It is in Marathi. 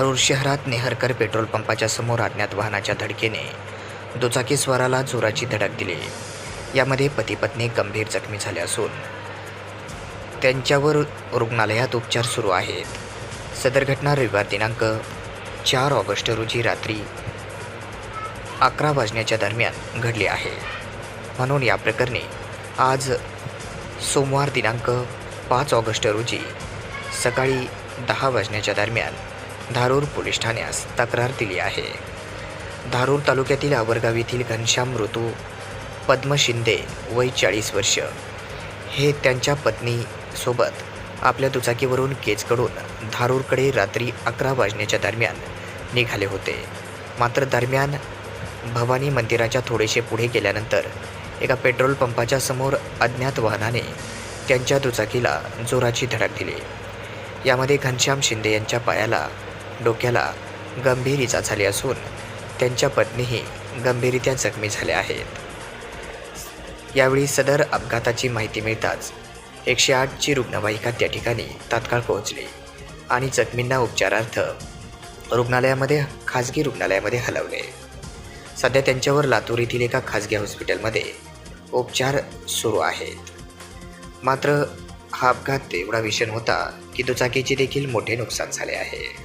धारूर शहरात नेहरकर पेट्रोल पंपाच्या समोर अज्ञात वाहनाच्या धडकेने दुचाकीस्वाराला जोराची धडक दिली. यामध्ये पती पत्नी गंभीर जखमी झाले असून त्यांच्यावर रुग्णालयात उपचार सुरू आहेत. सदर घटना रविवार दिनांक चार ऑगस्ट रोजी रात्री अकरा वाजण्याच्या दरम्यान घडली आहे. म्हणून या प्रकरणी आज सोमवार दिनांक पाच ऑगस्ट रोजी सकाळी दहा वाजण्याच्या दरम्यान धारूर पोलीस ठाण्यास तक्रार दिली आहे. धारूर तालुक्यातील आवरगाव येथील घनश्याम ऋतू पद्म शिंदे वय चाळीस वर्ष. हे त्यांच्या पत्नीसोबत आपल्या दुचाकीवरून केजकडून धारूरकडे रात्री अकरा वाजण्याच्या दरम्यान निघाले होते. मात्र दरम्यान भवानी मंदिराच्या थोडेसे पुढे गेल्यानंतर एका पेट्रोल पंपाच्या समोर अज्ञात वाहनाने त्यांच्या दुचाकीला जोराची धडक दिली. यामध्ये घनश्याम शिंदे यांच्या पायाला डोक्याला गंभीर इजा झाली असून त्यांच्या पत्नीही गंभीररित्या जखमी झाल्या आहेत. यावेळी सदर अपघाताची माहिती मिळताच एकशे आठची रुग्णवाहिका त्या ठिकाणी तात्काळ पोहोचली आणि जखमींना उपचारार्थ रुग्णालयामध्ये खाजगी रुग्णालयामध्ये हलवले. सध्या त्यांच्यावर लातूर येथील एका खाजगी हॉस्पिटलमध्ये उपचार सुरू आहेत. मात्र हा अपघात एवढा भीषण होता की दुचाकीचे देखील मोठे नुकसान झाले आहे.